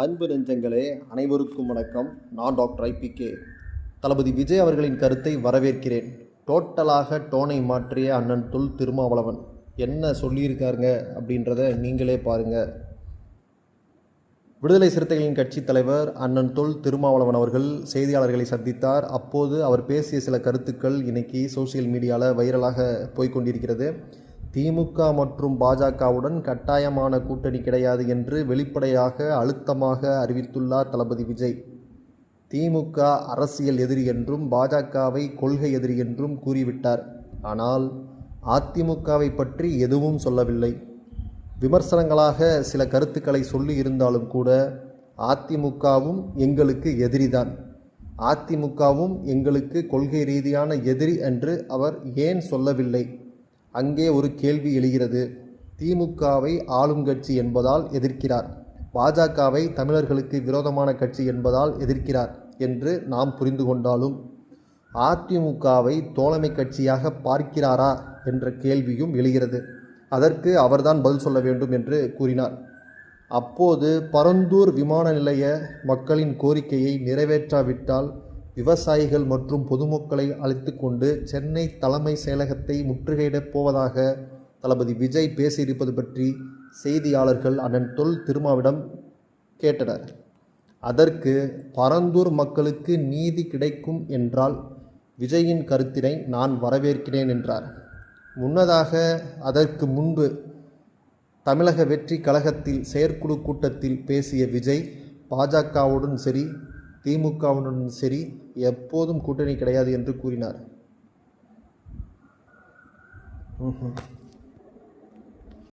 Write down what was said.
அன்பு நெஞ்சங்களே அனைவருக்கும் வணக்கம். நான் டாக்டர் ஐபிகே தளபதி விஜய் அவர்களின் கருத்தை வரவேற்கிறேன். டோட்டலாக டோனை மாற்றிய அண்ணன் தொல் திருமாவளவன் என்ன சொல்லியிருக்காருங்க அப்படின்றத நீங்களே பாருங்கள் விடுதலை சிறுத்தைகளின் கட்சித் தலைவர் அண்ணன் தொல் திருமாவளவன் அவர்கள் செய்தியாளர்களை சந்தித்தார். அப்போது அவர் பேசிய சில கருத்துக்கள் இன்னைக்கு சோசியல் மீடியாவில் வைரலாக போய்க்கொண்டிருக்கிறது திமுக மற்றும் பாஜகவுடன் கட்டாயமான கூட்டணி கிடையாது என்று வெளிப்படையாக அழுத்தமாக அறிவித்துள்ளார் தளபதி விஜய். திமுக அரசியல் எதிரி என்றும் பாஜகவை கொள்கை எதிரி என்றும் கூறிவிட்டார். ஆனால் அதிமுகவை பற்றி எதுவும் சொல்லவில்லை. விமர்சனங்களாக சில கருத்துக்களை சொல்லி இருந்தாலும் கூட அதிமுகவும் எங்களுக்கு எதிரிதான். அதிமுகவும் எங்களுக்கு கொள்கை ரீதியான எதிரி என்று அவர் ஏன் சொல்லவில்லை? அங்கே ஒரு கேள்வி எழுகிறது. திமுகவை ஆளும் கட்சி என்பதால் எதிர்க்கிறார். பாஜகவை தமிழர்களுக்கு விரோதமான கட்சி என்பதால் எதிர்க்கிறார் என்று நாம் புரிந்து கொண்டாலும் அதிமுகவை தோழமை கட்சியாக பார்க்கிறாரா என்ற கேள்வியும் எழுகிறது. அதற்கு அவர்தான் பதில் சொல்ல வேண்டும் என்று கூறினார். அப்போது பரந்தூர் விமான நிலைய மக்களின் கோரிக்கையை நிறைவேற்றாவிட்டால் விவசாயிகள் மற்றும் பொதுமக்களை அழைத்து கொண்டு சென்னை தலைமை செயலகத்தை முற்றுகையிடப் போவதாக தளபதி விஜய் பேசியிருப்பது பற்றி செய்தியாளர்கள் அண்ணன் தொல் திருமாவிடம் கேட்டனர். அதற்கு பரந்தூர் மக்களுக்கு நீதி கிடைக்கும் என்றால் விஜயின் கருத்தினை நான் வரவேற்கிறேன் என்றார். முன்னதாக அதற்கு முன்பு தமிழக வெற்றி கழகத்தில் செயற்குழு கூட்டத்தில் பேசிய விஜய் பாஜகவுடன் சரி திமுகவுடன் சரி எப்போதும் கூட்டணி கிடையாது என்று கூறினார் ம்ஹும்.